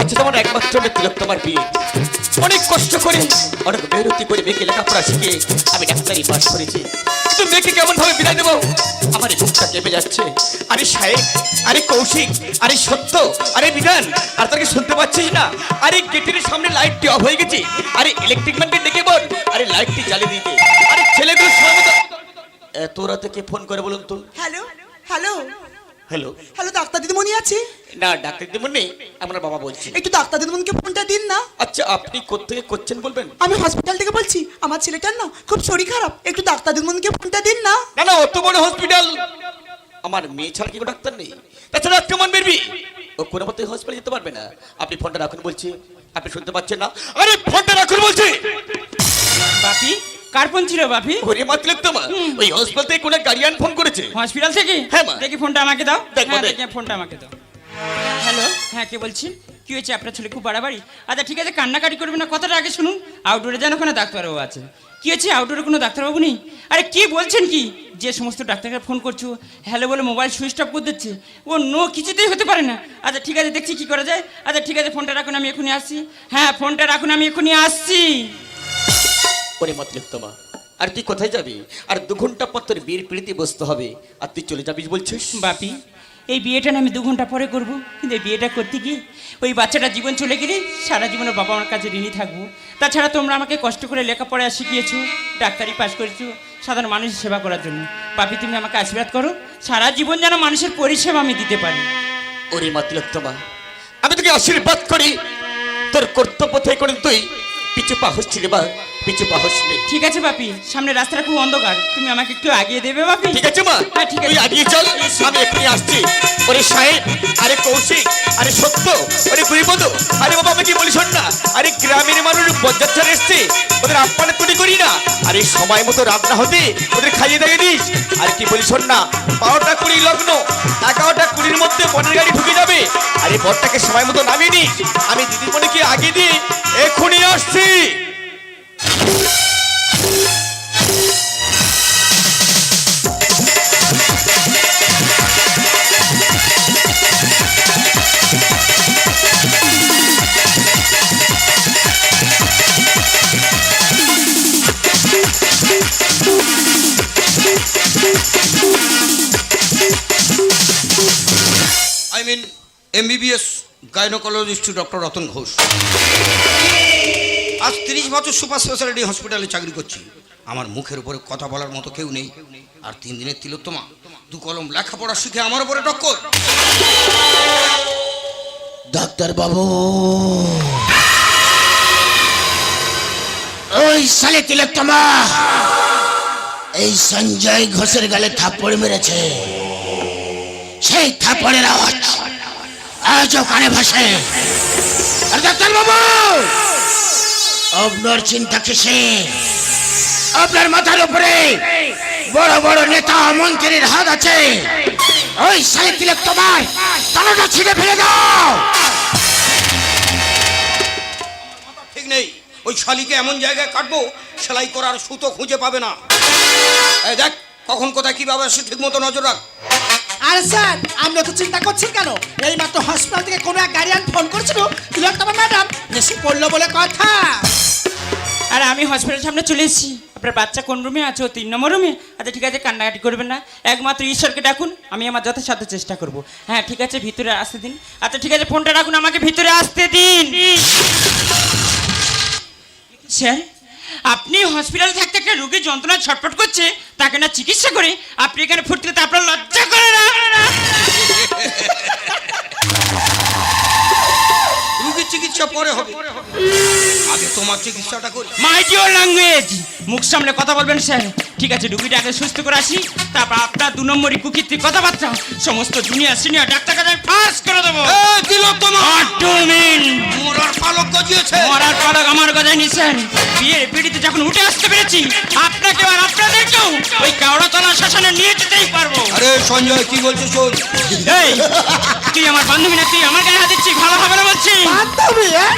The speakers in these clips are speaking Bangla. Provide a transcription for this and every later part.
আচ্ছা তোমার একমাত্র তিলক তোমার বিয়ে। অনেক কষ্ট করে, অনেক মেহনতি করে মেয়েকে লেখাপড়া শিখে আমি ডাক্তারি পাস করেছি। মেয়েকে কেমন ভাবে বিদায় দেবো? আমার বুকটা কেঁপে যাচ্ছে। আরে সাহেব আরে কৌশিক, আরে সত্য, আরে বিধান, আর তাকে শুনতে পাচ্ছিস না? আরে গেটের সামনে লাইটটি অফ হয়ে গেছে। আরে ইলেকট্রিক ম্যানকে ডেকে বল। আরে লাইটটি জ্বালিয়ে দিতে। আরে ছেলেগুলো মতো এত রাতে কে ফোন করে বলুন তো? Hello hello hello hello doctor দিদিমণি আছে। না ডাক্তার নেই আমার বাবা বলছি। একটু ডাক্তার দিদিমণিকে ফোনটা দিন না। আচ্ছা আপনি কোথেকে করছেন বলবেন? আমি হসপিটাল থেকে বলছি আমার ছেলেটার না খুব শরীর খারাপ। একটু ডাক্তার দিদিমণিকে ফোনটা দিন না। না না অত বড় হসপিটাল আমার মেয়ে ছাড়া কি কোনো ডাক্তার নেই? তাছাড়া কেমন বেরবি ও কোনো মতে হসপিটালে যেতে পারবে না। আপনি ফোনটা রাখুন বলছি। আপনি শুনতে পাচ্ছেন না? আরে ফোনটা রাখুন বলছি। বাপি কার ফোন ছিল বাপি? ওরে মাতলেন তো ওই হসপিটাল থেকে কোনো গার্ডিয়ান ফোন করেছে। হসপিটাল থেকে? হ্যাঁ, মা। দেখি ফোনটা আমাকে দাও। হ্যাঁ দেখি। ফোনটা আমাকে দাও। হ্যালো হ্যাঁ কে বলছি? কি হয়েছে? আপনার ছেলে খুব বাড়াবাড়ি? আচ্ছা ঠিক আছে কান্নাকাটি করবে না। কথাটা আগে শুনুন। আউটডোরে যেন ওখানে ডাক্তারবাবু আছে। কি হয়েছে? আউটডোরে কোনো ডাক্তারবাবু নেই? আরে কি বলছেন কি? যে সমস্ত ডাক্তারকে ফোন করছ হ্যালো বলে মোবাইল সুইচ অফ করে দিচ্ছে। ও নো কিছুতেই হতে পারে না। আচ্ছা ঠিক আছে দেখছি কি করা যায়। আচ্ছা ঠিক আছে ফোনটা রাখুন আমি এখনই আসছি। হ্যাঁ ফোনটা রাখুন আমি এখনই আসছি। ওরে মা। আর তুই কোথায় যাবি? আর দু ঘণ্টা পর তোর বিয়ের পিড়িতে বসতে হবে। আর তুই চলে যাবি বলছিস? বাপি এই বিয়েটা না আমি দু ঘণ্টা পরে করব। কিন্তু এই বিয়েটা করতে গিয়ে ওই বাচ্চাটা জীবন চলে গেলে সারা জীবনে বাবা আমার কাছে ঋণী থাকব। তাছাড়া তোমরা আমাকে কষ্ট করে লেখাপড়া শিখিয়েছো ডাক্তারি পাস করেছ সাধারণ মানুষের সেবা করার জন্য। বাপি তুমি আমাকে আশীর্বাদ করো সারা জীবন যেন মানুষের পরিষেবা আমি দিতে পারি। ওরে মাতৃত্তমা আমি তোকে আশীর্বাদ করি। তোর কর্তব্য থেকে করে তুই পিছু পা হচ্ছিলি বা পিছু পা হচ্ছিলি ঠিক আছে বাপি সামনে রাস্তাটা খুব অন্ধকার। তুমি আমাকে একটু আগিয়ে দেবে বাপি? ঠিক আছে মা। হ্যাঁ ঠিক আছে। তুই আগিয়ে চল আমি এখনই আসছি। ওরে সাহেব আরে কৌশিক আরে সত্য ওরে গুরিবধ আরে বাবা আমি কি বলি না। আরে গ্রামের মানুষ বজ্জাত্রা এসছে। ওদের আপ্যায়ন তুলি করি না। আরে সময় মতো রান্না হতে ওদের খাইয়ে দিয়ে দিস। আর কি বলি শোন না বারোটা কুড়ি লগ্ন এগারোটা কুড়ির মধ্যে বনের গাড়ি ঢুকে যাবে। আরে বরটাকে সময় মতো নামিয়ে নিস। আমি দিদিমণিকে আগে দিয়ে এখনই আসছি। I mean MBBS gynaecologist doctor Ratan Ghosh আজ তিরিশ বছর সুপার স্পেশালিটি হসপিটালে চাকরি করছি। আমার মুখের উপরে কথা বলার মতো কেউ নেই। আর তিন দিনের তিলোত্তমা, দু কলম লেখাপড়া শিখে আমার উপরে টক্কর। ডাক্তার বাবু ওই সালে তিলোত্তমা, এই সঞ্জয় ঘোষের গালে থাপ্পড় মেরেছে। সেই থাপ্পড়ের আওয়াজ আজও কানে ভাসে। ডাক্তার বাবু আপনার চিন্তা কিসে আপনার মাথার উপরে বড় বড় নেতা, মন্ত্রীর হাত আছে। ওই সালে তিলোত্তমার তালাটা ছিঁড়ে ফেলে দাও। ঠিক নেই। ওই শালিকে এমন জায়গায় কাটবো, সেলাই করার সুতো খুঁজে পাবে না। দেখ, কখন কোথায় কীভাবে আসে ঠিক মতো নজর রাখ। আরে স্যার আপনি তো চিন্তা করছেন কেন? এই মাত্র হসপিটাল থেকে কোনো এক গাড়িয়ান ফোন করেছিল তিলোত্তমা ম্যাডাম এসে পড়ল বলে কথা। আর আমি হসপিটালের সামনে চলে এসেছি। আপনার বাচ্চা কোন রুমে আছে? ও তিন নম্বর রুমে আচ্ছা ঠিক আছে কান্নাকাটি করবেন না। একমাত্র ঈশ্বরকে ডাকুন আমি আমার যথাসাধ্য চেষ্টা করব। হ্যাঁ ঠিক আছে ভিতরে আসতে দিন। আচ্ছা ঠিক আছে ফোনটা রাখুন আমাকে ভিতরে আসতে দিন। স্যার আপনি হসপিটালে থাকতে একটা রোগী যন্ত্রণা ছটফট করছে, তাকে না চিকিৎসা করে, আপনি এখানে ফুটতে আপনার লজ্জা করে না। চিকিৎসা পরে হবে। আগে তোমার চিকিৎসাটা করি। মাই ল্যাঙ্গুয়েজ মুখ সামনে কথা বলবেন স্যার। ঠিক আছে রুগীটা আগে সুস্থ করে আসি। তারপর আপনার দু নম্বরই কুকীর্তি কথাবার্তা। সমস্ত জুনিয়র সিনিয়র ডাক্তার কাছে ফাঁস করে দেবো। you mean? মোরার পালক গজিয়েছে। মরার পালক আমার কথাই নিছেন বিয়ের পিড়িতে যখন উঠে আসতে পেরেছি আপনাকে আর আপনাদেরকেও ওই কাউড়াতলা শ্মশানে নিয়ে যেতেই পারব। আরে সঞ্জয় কি বলছিস শোন? এই তুই আমার বান্ধবী না তুই আমার গায়ে হাত দিচ্ছি ভালো হবে না বলছি বান্ধবী হ্যাঁ?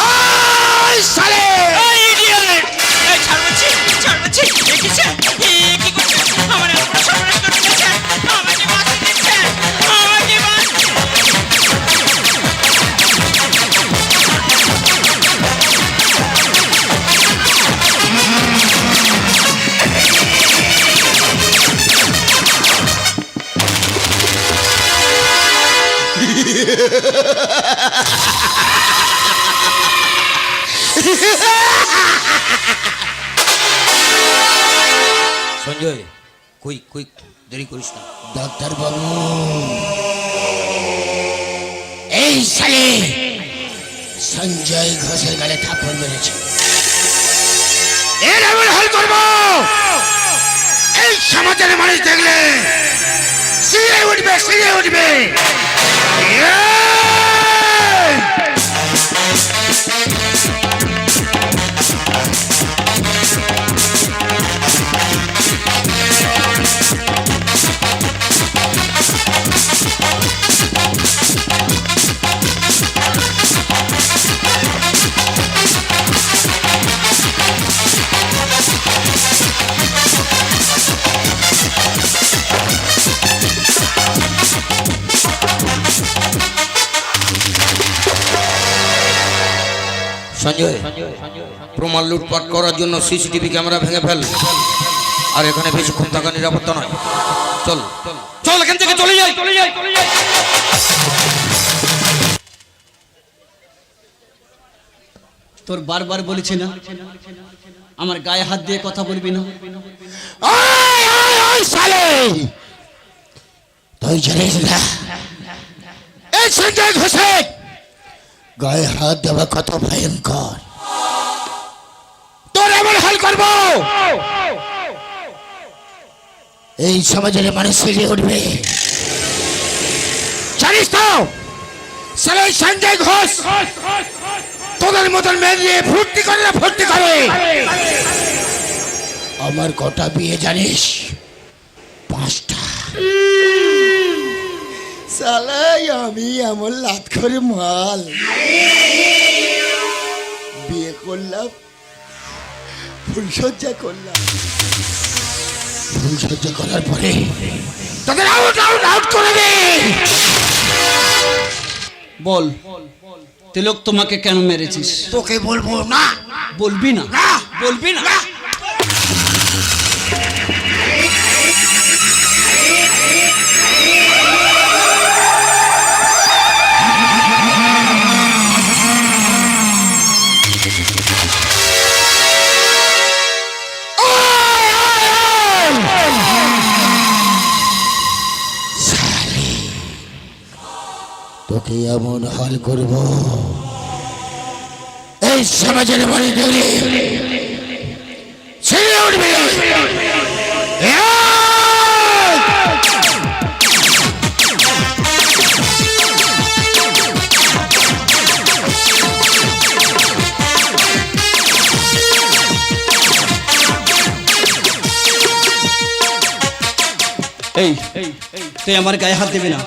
ওই সঞ্জয় কুইক কুইক দেরি করিস না। ডাক্তার বাবু এই সালে সঞ্জয় ঘোষের গালে থাপ্পড় মেরেছে। এর এমন হাল করব! এই সমাজের মানুষ দেখলে সিঁড়ে উঠবে সিঁড়ে উঠবে। সঞ্জয় প্রমাণ লুটপাট করার জন্য সিসিটিভি ক্যামেরা ভেঙে ফেল। আর এখানে বেশিক্ষণ থাকা নিরাপত্তা নয়। চল। চল এখান থেকে চলে যাই। চলে যাই চলে যাই। তোর বারবার বলেছি না আমার গায়ে হাত দিয়ে কথা বলবি না। ওই ওই ওই সালে তুই জানিস না। এই সঞ্জয় ঘোষে গায়ে হাত দেওয়া কত ভয়ঙ্কর। তোর এমন হাল করব? এই সমাজের মানুষ সেজে উঠবে। জানিস তো সালে সঞ্জয় ঘোষ তোদের মতন মেয়ে ফুর্তি করে না ফুর্তি করে? আমার কটা বিয়ে জানিস? পাঁচটা। সালাই আমি এমন লাত করে মাল। বিয়ে করলাম ফুলসজ্জা করলাম। ফুলসজ্জা করার পরে তাদের আউট আউট আউট করে দে। বল তিলক তোমাকে কেন মেরেছিস? তোকে বলব না। বলবি না? না। বলবি না। এমন হাল করব এই সমাজের বাড়ি ছেড়ে! এই তুই আমার গায়ে হাত দিবি না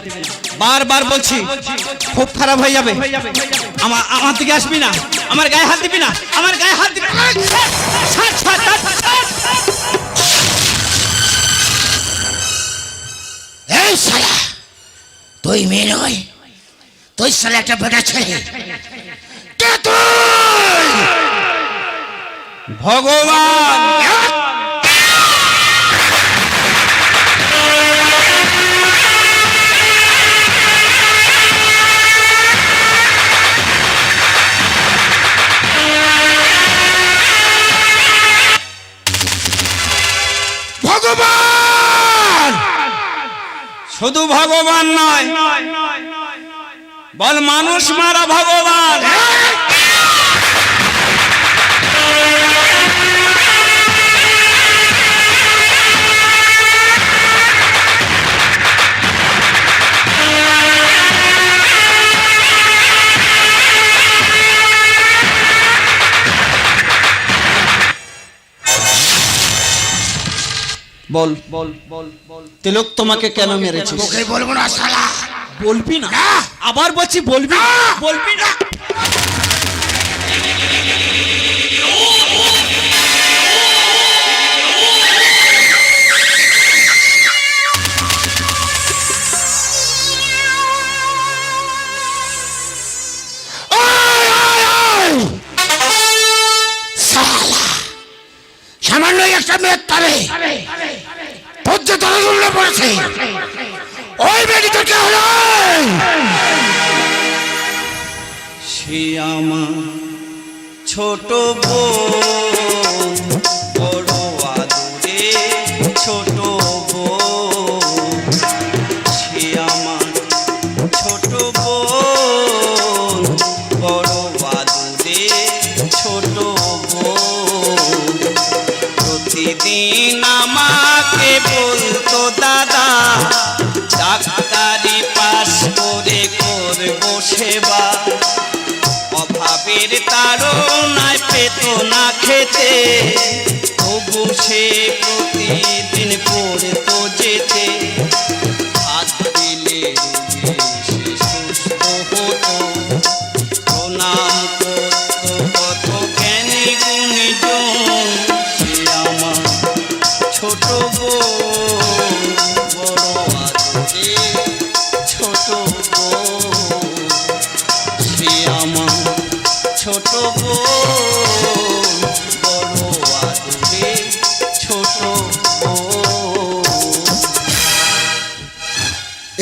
বারবার বলছি খুব খারাপ হয়ে যাবে। আমার আমার দিকে আসবি না আমার গায়ে হাত দিবি না আমার গায়ে হাত দিবি। এই শালা তুই মেয়ে নয় তুই শালা একটা বেটা ছেলে। ভগবান! শুধু ভগবান নয় বল মানুষ মারা ভগবান। বল। বল বল বল। তিলক তোমাকে কেন মেরেছিস? তোকে বলব না শালা? বলবি না। আবার বলছি বলবি না? বলবি না? সামান্য একটা মেয়ের তলে। তোর সূর্য দলদুল্লে পড়েছে। ওই মেডিকেল কে সে আমার ছোট বউ না খেতে তবু সে প্রতিদিন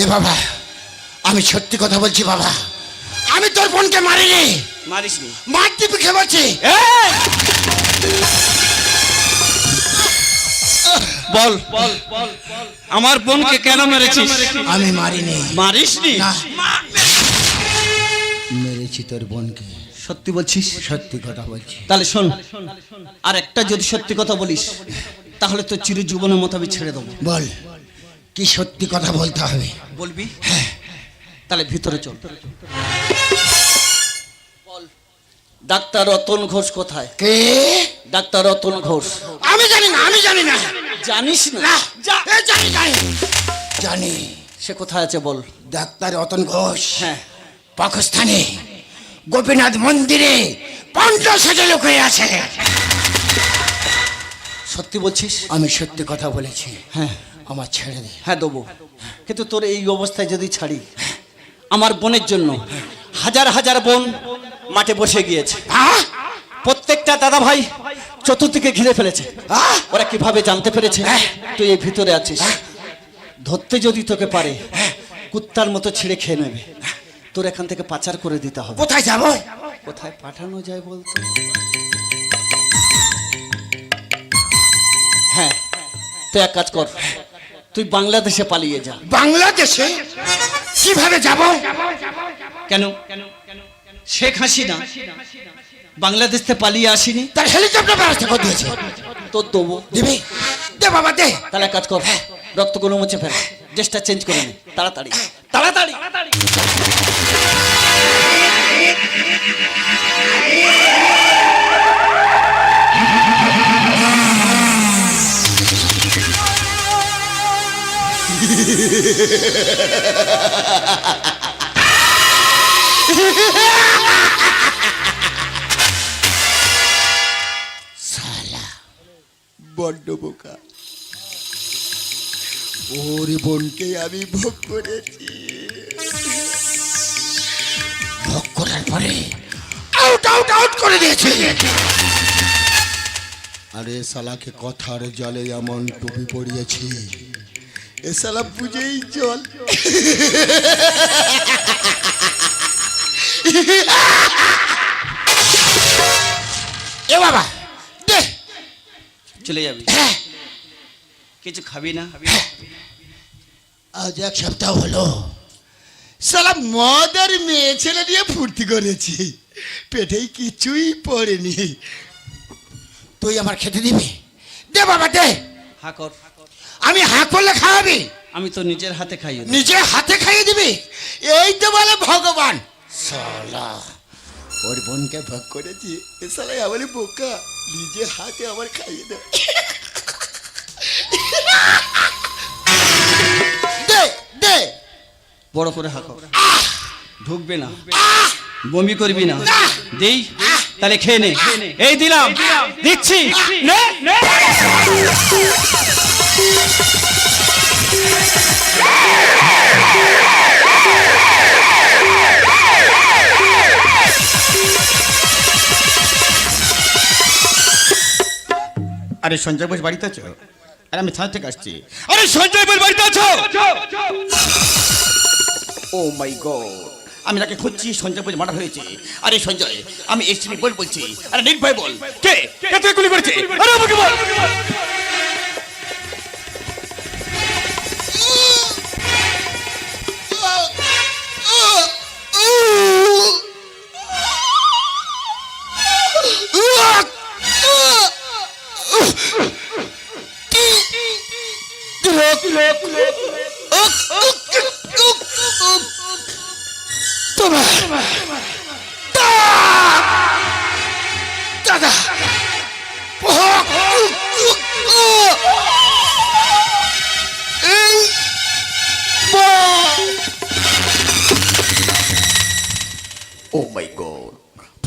এ বাবা আমি সত্যি কথা বলছি বাবা আমি তোর বোনকে মারিনি। মারিস নি মার দিবি খেয়ে বলছি বল বল বল। আমার বোনকে কেন মেরেছিস? আমি মারিনি। মারিস নি। মেরেছি তোর বোনকে। সত্যি বলছিস? সত্যি কথা বলছি। তাহলে শোন আর একটা যদি সত্যি কথা বলিস তাহলে তো চিরজীবনের মতো আমি ছেড়ে দেবো। বল। কি সত্যি কথা বলতে হবে? বলবি? হ্যাঁ। তাহলে ভিতরে চল। বল ডাক্তার রতন ঘোষ কোথায়? কে? ডাক্তার রতন ঘোষ। আমি জানি না আমি জানি না। জানিস না? না এ জানি জানি। জানি। সে কোথায় আছে বল? ডাক্তার রতন ঘোষ। হ্যাঁ। পাকিস্তানে গোপীনাথ মন্দিরে পঞ্চ সেজে লোক হয়ে আছে। সত্যি বলছিস? আমি সত্যি কথা বলেছি। হ্যাঁ। আমার ছেড়ে দে। হ্যাঁ দেবো। কিন্তু তোর এই অবস্থায় যদি ছাড়ি আমার বোনের জন্য হাজার হাজার বোন মাঠে বসে গিয়েছে। হ্যাঁ প্রত্যেকটা দাদা ভাই চতুর্দিকে ঘিরে ফেলেছে! ওরা কীভাবে জানতে পেরেছে? তুই এই ভিতরে আছিস। ধরতে যদি তোকে পারে কুত্তার মতো ছিঁড়ে খেয়ে নেবে। তোর এখান থেকে পাচার করে দিতে হবে। কোথায় যাব? কোথায় পাঠানো যায় বলতো? হ্যাঁ। তুই এক কাজ কর। তুই বাংলাদেশে পালিয়ে যা। বাংলাদেশে? কীভাবে যাব? কেন? শেখ হাসিনা বাংলাদেশ থেকে পালিয়ে আসিনি। তার হেলিকপ্টার ব্যবস্থা করে দিয়েছে। তোর দেবো। দিবি? দে বাবা দে। তাহলে কাজ কর। রক্তগুলো মুছে ফেল। ড্রেসটা চেঞ্জ করে নে। তাড়াতাড়ি। তাড়াতাড়ি। বড্ড বোকা। ওর বোনকে আমি ভোগ করেছি। ভোগ করার পরে আউট আউট আউট করে দিয়েছে। আরে সালাকে কথার জলে এমন টুপি পড়িয়েছি এ সালা বুঝেই চল এ বাবা দে। চলে যাবি। হ্যাঁ। কিছু খাবি না? আজ এক সপ্তাহ হলো। সালা মদ আর মেয়ে ছেলে নিয়ে ফুর্তি করেছি। পেটেই কিছুই পড়েনি। তুই আমার খেতে দিবি? দে বাবা দে। হা কর। আমি হা করলে খাওয়াবি? আমি তো নিজের হাতে খাইয়ে নিজের হাতে খাইয়ে দিবি? এই তো বলে ভগবান। সালা ওর বোনকে ভোগ করেছি। এ সালাই আমার বোকা নিজে হাতে আমার খাইয়ে দে। দে দে। বড় করে হা কর ঢুকবে না। বমি করবি না। দেই তাহলে খেয়ে নে। এই দিলাম। দিচ্ছি। নে, নে। আরে সঞ্জয় বোস বাড়িতে আছো? আরে আমি থানা থেকে আসছি। আরে সঞ্জয় বোস বাড়িতে আছো? Oh my god. আমি তাকে খুঁজছি সঞ্জয় বলে মারা হয়েছে। আরে সঞ্জয় আমি এসটিভি বল বলছি। আরে নির্ভয় বল। কে? কে তুই গুলি করেছে আরে আমাকে বল।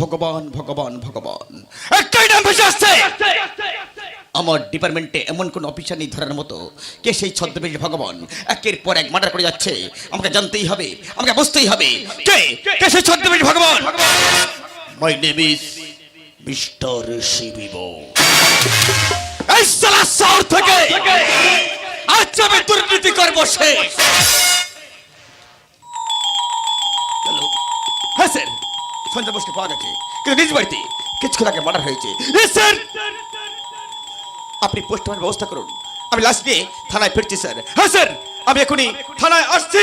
ভগবান ভগবান ভগবান। একটাই নাম ভেসে আসছে। আমার ডিপার্টমেন্টে এমন কোন অফিসার নেই ধরার মতো। কে সেই ছদ্মবেশ ভগবান? একের পর এক মার্ডার করে যাচ্ছে। আমাকে জানতেই হবে, আমাকে বুঝতেই হবে। কে? কে সেই ছদ্মবেশ ভগবান? মাই নেম ইজ মিস্টার শিবিব এই সালা শহর থেকে আজ আমি দুর্নীতি করব শেষ সঞ্জয় বোসকে পাওয়া গেছে। কিন্তু নিজ বাড়িতে কিছুক্ষণ আগে মার্ডার হয়েছে। আপনি পোস্টমার্টের ব্যবস্থা করুন। আমি লাশ নিয়ে থানায় ফিরছি স্যার হ্যাঁ স্যার আমি এখনই থানায় আসছি!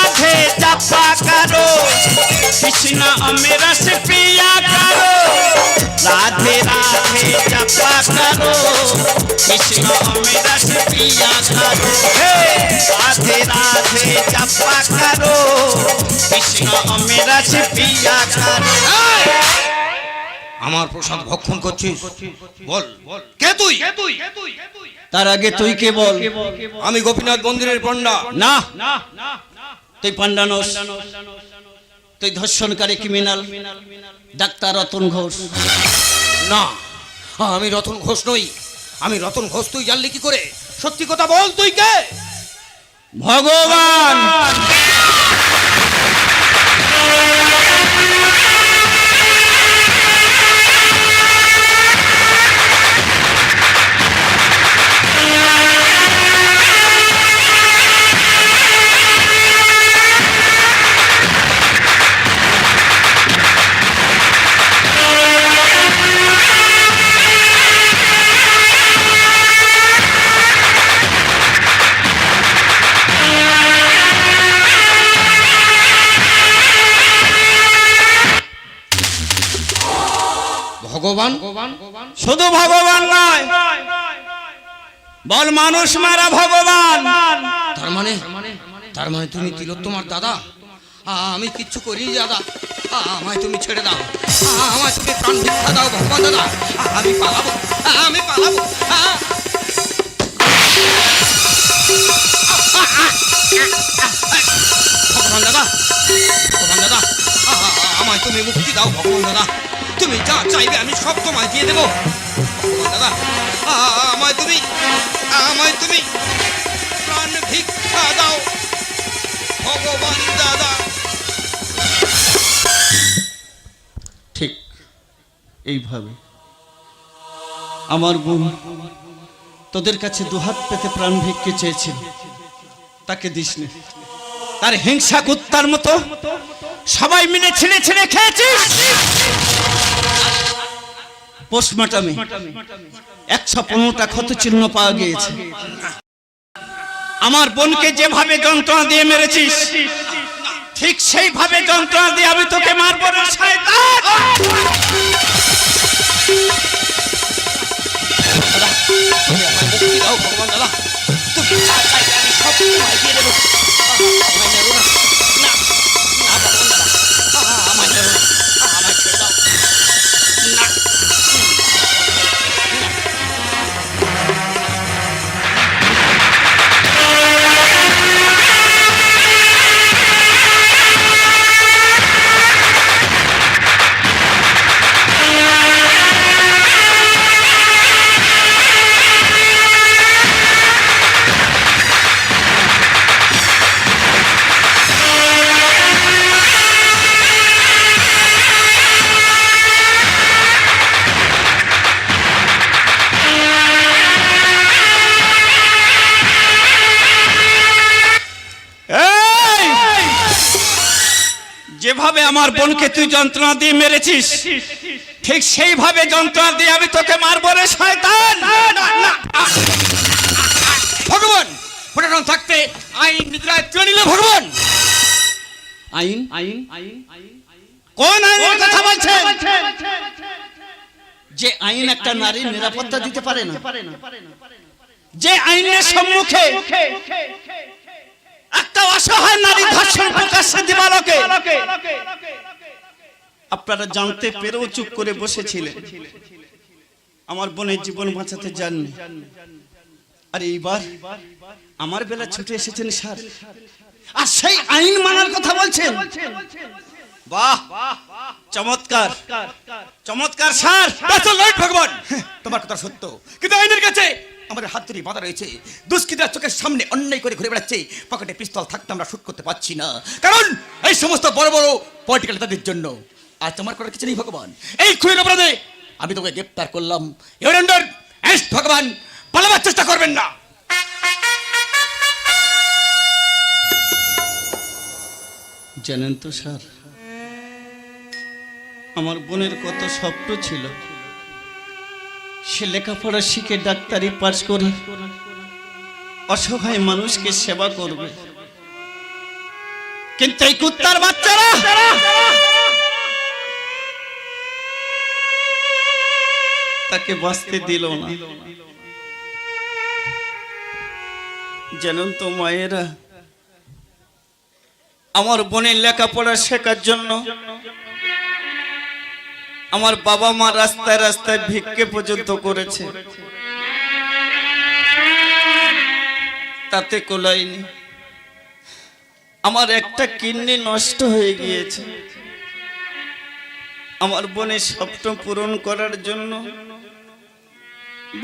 আমার প্রসাদ ভক্ষণ করছিস? বল। কে তুই? তার আগে তুই কে বল? আমি গোপীনাথ মন্দিরের পণ্ডা না। তুই পান্ডানোস তুই ধর্ষণকারী ক্রিমিনাল ডাক্তার রতন ঘোষ। না আমি রতন ঘোষ নই। আমি রতন ঘোষ তুই জানলি কি করে? সত্যি কথা বল তুই কে? ভগবান! ভগবান শুধু ভগবান নয় বল মানুষ মারা ভগবান তার মানে তার মানে তুমি তিলোত্তমার দাদা আমি কিচ্ছু করিনি দাদা আমায় তুমি ছেড়ে দাও আমায় তুমি প্রাণ ভিক্ষা দাও ভগবান দাদা আমি পালাবো আমি পালাবো ভগবান দাদা ভগবান দাদা আমায় তুমি মুক্তি দাও ভগবান দাদা তুমি যা চাইবে আমি সব তোমায় দিয়ে দেবো। দাদা, আমায় তুমি আমায় তুমি প্রাণ ভিক্ষা দাও। ভগবান দাদা। ঠিক এইভাবে। আমার বোন তোদের কাছে দুহাত পেতে প্রাণ ভিক্ষে চেয়েছিল। তাকে দিসনি তার হিংসা কুত্তার মতো সবাই মিলে ছিঁড়ে ছিঁড়ে খেয়েছিস? পোস্টমর্টমে একশো পনেরোটা ক্ষত চিহ্ন পাওয়া গিয়েছে। আমার বোনকে যেভাবে যন্ত্রণা দিয়ে মেরেছিস, ঠিক সেইভাবে যন্ত্রণা দিয়ে আমি তোকে মারবো না ভগবান দাদা। তুমি সব যেভাবে আমার বোনকে তুই যন্ত্রণা দিয়ে মেরেছিস ঠিক সেইভাবে যন্ত্রণা দিয়ে আমি তোকে মারবো রে শয়তান। ভগবান প্রশাসন থাকতে আইন নিদ্রায় তুলে নিলে ভগবান। আইন? আইন? আইন কোন আইনের কথা বলছেন? যে আইন একটা নারীর নিরাপত্তা দিতে পারে না। যে আইনের সম্মুখে একটা অসহায় নারী ধর্ষণ প্রকাশ্যে দিবালকে। আপনারা জানতে পেরেও চুপ করে বসেছিলেন। আমার বোনের জীবন বাঁচাতে যাননি। আর এইবার আমার বেলা ছুটে এসেছেন স্যার। আর সেই আইন মানার কথা বলছেন? বাহ, চমৎকার। চমৎকার স্যার। ভগবান। তোমার কথা সত্য। কিন্তু আইনের কাছে আমাদের হাত ধরে বাধা রয়েছে। দুষ্কৃতীরা চোখের সামনে অন্যায় করে ঘুরে বেড়াচ্ছে। পকেটে পিস্তল থাকতে আমরা শুট করতে পারছি না। কারণ এই সমস্ত বড় বড় পলিটিক্যাল নেতাদের জন্য আর তোমার করার কিছু নেই, ভগবান। এই খুনের অপরাধে আমি তোকে গ্রেপ্তার করলাম। ইউর ভগবান, পালাবার চেষ্টা করবেন না। জানেন তো স্যার, আমার বোনের কত স্বপ্ন ছিল। সে লেখাপড়া শিখে ডাক্তারি পাস করে অসহায় মানুষকে সেবা করবে। কিন্তু এই কুত্তার বাচ্চারা! তাকে বাঁচতে দিল না। জানেন তো মায়েরা, আমার বোনের লেখাপড়া শেখার জন্য আমার বাবা মা রাস্তায় রাস্তায় ভিক্ষে পর্যন্ত করেছে। তাতে কোলাইনি আমার একটা কিডনি নষ্ট হয়ে গিয়েছে। আমার বোনের স্বপ্ন পূরণ করার জন্য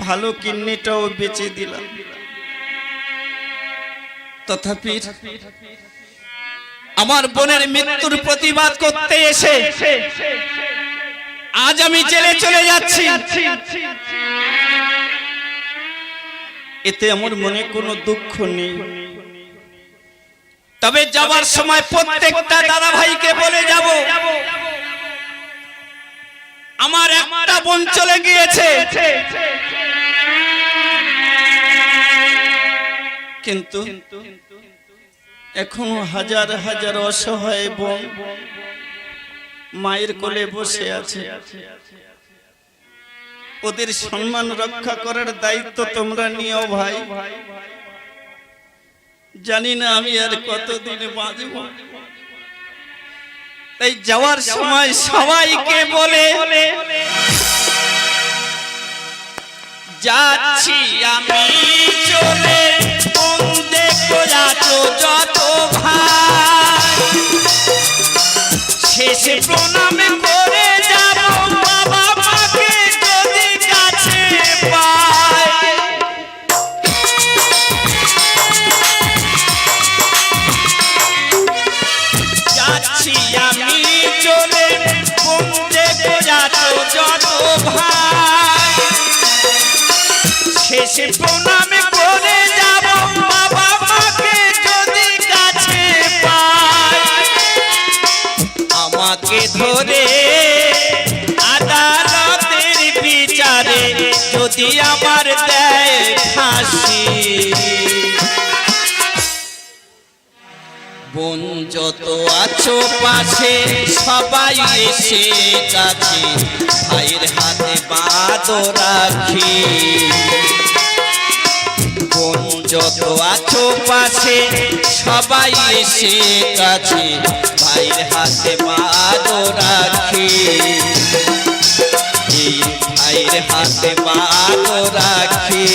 ভালো কিডনিটাও বেচে দিলাম। তথাপি আমার বোনের মৃত্যুর প্রতিবাদ করতে এসে আজ আমি জেলে চলে যাচ্ছি। এতে আমার মনে কোনো দুঃখ নেই। তবে যাবার সময় প্রত্যেকটা দাদা ভাইকে বলে যাব। আমার একটা বোন চলে গিয়েছে। কিন্তু এখনও হাজার হাজার অসহায় বোন। মায়ের কোলে বসে আছে। ওদের সম্মান রক্ষা করার দায়িত্ব তোমরা নিও ভাই। জানি না আমি আর কতদিন বাঁচব। তাই যাওয়ার সময় সবাইকে বলে, যাচ্ছি আমি চলে। দেখো আছো শেষে প্রণামে করে যাব। বাবা মাকে যদি কাছে যাচ্ছি আমি চলে বন্ধে যত ভাই। শেষে প্রণামে আমাকে ধরে আদালতের বিচারে যদি আমার দেয় ফাঁসি। বোন যত আছো পাশে, সবাই এসে কাছে, ভাইয়ের হাতে বাদ রাখি। বোন যত আছো পাশে, সবাই এসে কাছে, ভাইয়ের হাতে মাগো রাখি। এই ভাইয়ের হাতে মাগো রাখি।